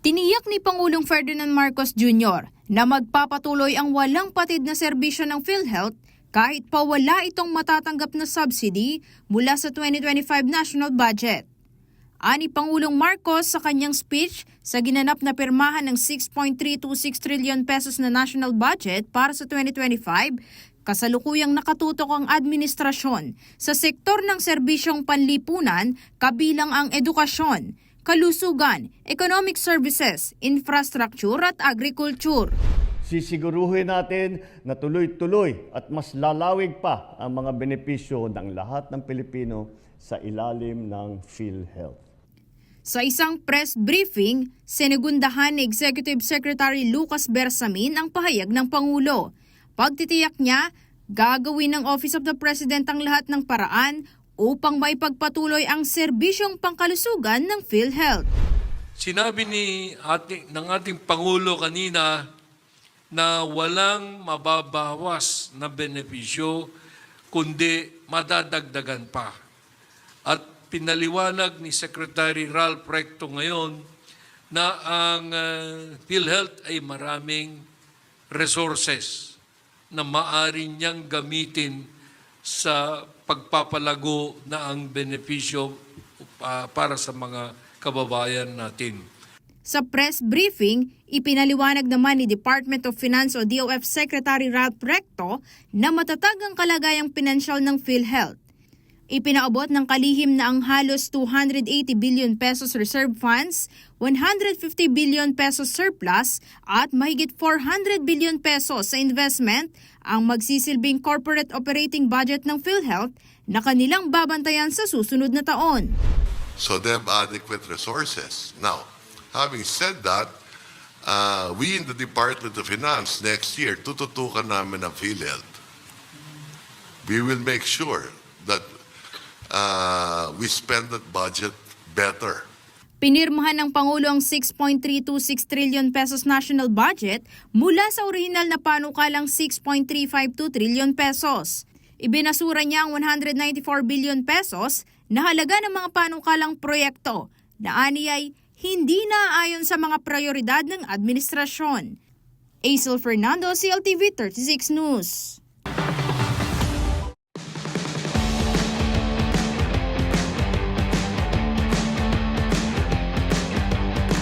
Tiniyak ni Pangulong Ferdinand Marcos Jr. na magpapatuloy ang walang patid na serbisyo ng PhilHealth kahit pa wala itong matatanggap na subsidy mula sa 2025 national budget. Ani Pangulong Marcos sa kanyang speech sa ginanap na pirmahan ng 6.326 trillion pesos na national budget para sa 2025, kasalukuyang nakatutok ang administrasyon sa sektor ng serbisyong panlipunan kabilang ang edukasyon, kalusugan, economic services, infrastructure at agriculture. Sisiguruhin natin na tuloy-tuloy at mas lalawig pa ang mga benepisyo ng lahat ng Pilipino sa ilalim ng PhilHealth. Sa isang press briefing, sinigundahan ni Executive Secretary Lucas Bersamin ang pahayag ng Pangulo. Pagtitiyak niya, gagawin ng Office of the President ang lahat ng paraan upang maipagpatuloy ang serbisyong pangkalusugan ng PhilHealth. Sinabi ni ating, ng ating Pangulo kanina na walang mababawas na benepisyo kundi madadagdagan pa. At pinaliwanag ni Secretary Ralph Recto ngayon na ang uh, PhilHealth ay maraming resources na maaari niyang gamitin sa pagpapalago na ang benepisyo uh, para sa mga kababayan natin. Sa press briefing, ipinaliwanag naman ni Department of Finance o DOF Secretary Ralph Recto na matatag ang kalagayang pinansyal ng PhilHealth. Ipinaabot ng kalihim na ang halos 280 billion pesos reserve funds, 150 billion pesos surplus at mahigit 400 billion pesos sa investment ang magsisilbing corporate operating budget ng PhilHealth na kanilang babantayan sa susunod na taon. so they have adequate resources. Now, having said that, uh, we in the Department of Finance next year, tututukan namin ang PhilHealth. We will make sure that uh, we spend that budget better. Pinirmahan ng Pangulo ang 6.326 trillion pesos national budget mula sa orihinal na panukalang 6.352 trillion pesos. Ibinasura niya ang 194 billion pesos na halaga ng mga panukalang proyekto na ani ay hindi naaayon sa mga prioridad ng administrasyon. Aisel Fernando, CLTV 36 News.